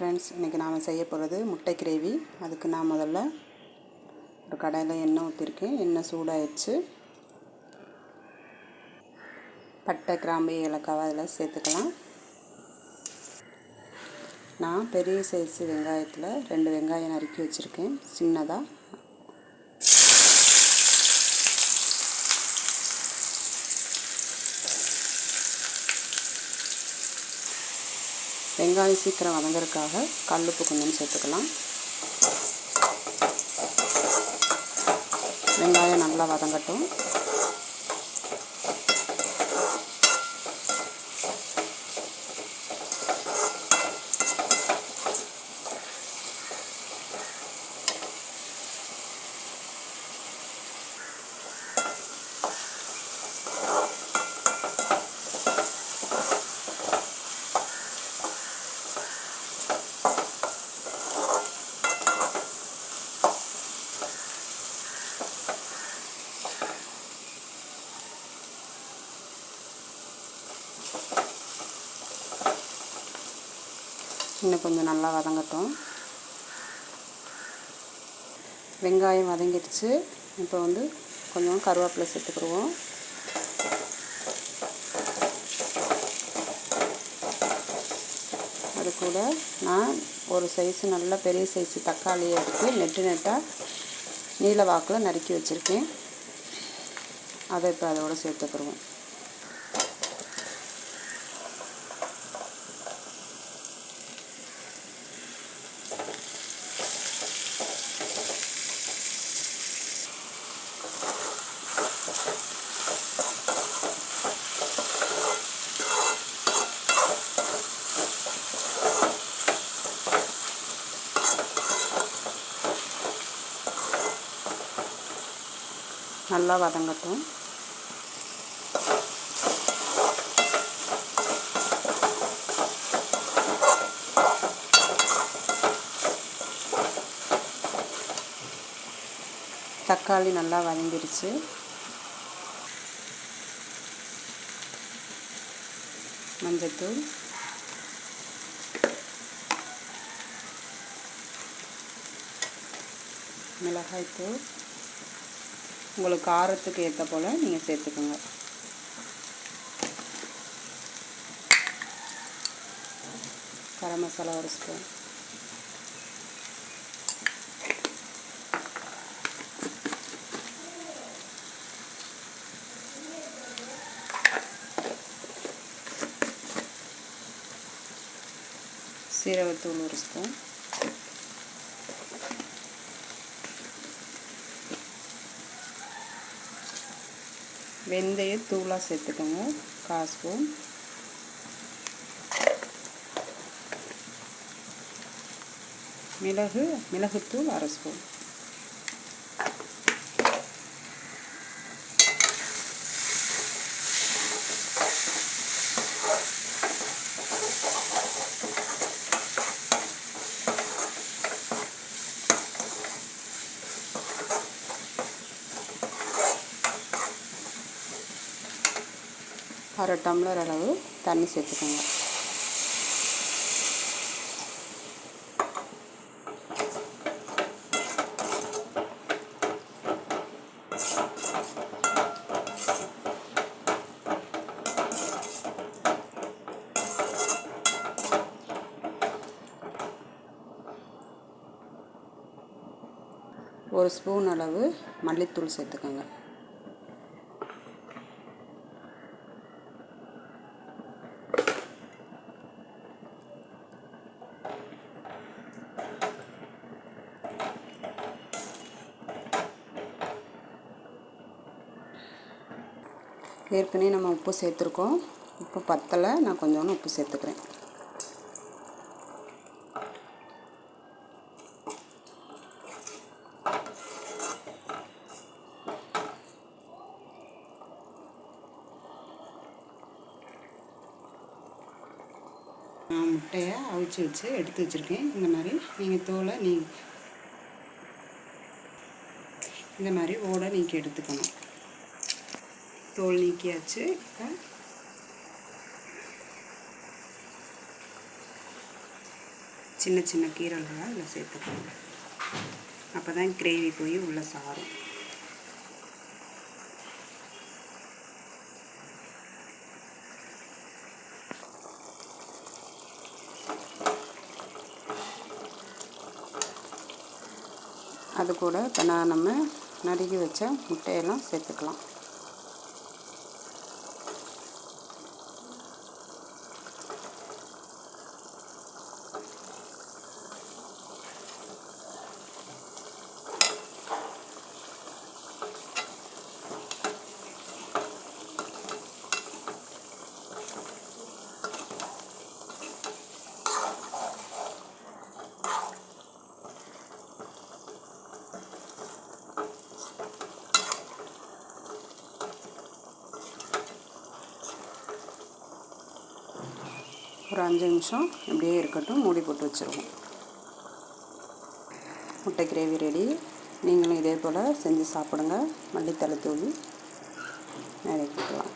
Friends இன்றைக்கி நாம் செய்ய போகிறது முட்டை கிரேவி. அதுக்கு நான் முதல்ல ஒரு கடையில் எண்ணெய் ஊற்றிருக்கேன் எண்ணெய் சூடாயிடுச்சு. பட்டை கிராம்பு ஏலக்காய் அதில் சேர்த்துக்கலாம். நான் பெரிய சைஸ் வெங்காயத்தில் ரெண்டு வெங்காயம் நறுக்கி வச்சுருக்கேன். சின்னதாக வெங்காயம் சீக்கிரம் வதங்கிறதுக்காக கல்லுப்பு கொஞ்சம் சேர்த்துக்கலாம். வெங்காயம் நல்லா வதங்கட்டும். இன்னும் கொஞ்சம் நல்லா வதங்கட்டும். வெங்காயம் வதங்கிடுச்சு. இப்போ வந்து கொஞ்சம் கருவேப்பிலை சேர்த்துக்கிடுவோம். அது கூட நான் ஒரு சைஸு நல்ல பெரிய சைஸு தக்காளியை எடுத்து நெட்டு நெட்டாக நீல வாக்கில் நறுக்கி வச்சுருக்கேன். அதை இப்போ அதோடு சேர்த்துக்கிடுவோம். நல்லா வதங்கட்டும். தக்காளி நல்லா வதங்கிடுச்சு மஞ்சத்தூள். மிளகாய்த்தூள். உங்களுக்கு காரத்துக்கு ஏற்ற போல் நீங்கள் சேர்த்துக்கோங்க. கரம் மசாலா ஒரு ஸ்பூன். சீரகத்தூள் ஒரு ஸ்பூன். வெந்தய தூளாக சேர்த்துக்கோங்க. கால் ஸ்பூன். மிளகு மிளகுத்தூள் அரை ஸ்பூன். அரை டம்ளர் அளவு தண்ணி சேர்த்துக்கோங்க. ஒரு ஸ்பூன் அளவு மல்லித்தூள் சேர்த்துக்கோங்க. ஏற்கனவே நம்ம உப்பு சேர்த்துருக்கோம். உப்பு பத்தலை நான் கொஞ்சோண்டு உப்பு சேர்த்துக்கிறேன். நான் முட்டையை அவிச்சு வச்சு எடுத்து வச்சுருக்கேன். இந்த மாதிரி நீங்கள் தோலை நீ இந்த மாதிரி ஓடை நீக்கி எடுத்துக்கணும். தோல் நீக்கியாச்சு இப்போ. சின்ன சின்ன கீரல்களை இதில் சேர்த்துக்கணும் அப்போ தான் கிரேவி போய் உள்ளே சாரும். அது கூட இப்போ நான் நம்ம நறுக்கி வச்ச முட்டையெல்லாம் சேர்த்துக்கலாம். ஒரு அஞ்சு நிமிஷம் இப்படியே இருக்கட்டும் மூடி போட்டு வச்சுருவோம். முட்டை கிரேவி ரெடி நீங்களும் இதே போல் செஞ்சு சாப்பிடுங்க. மல்லித்தலை தூவி நிறைய கொடுக்கலாம்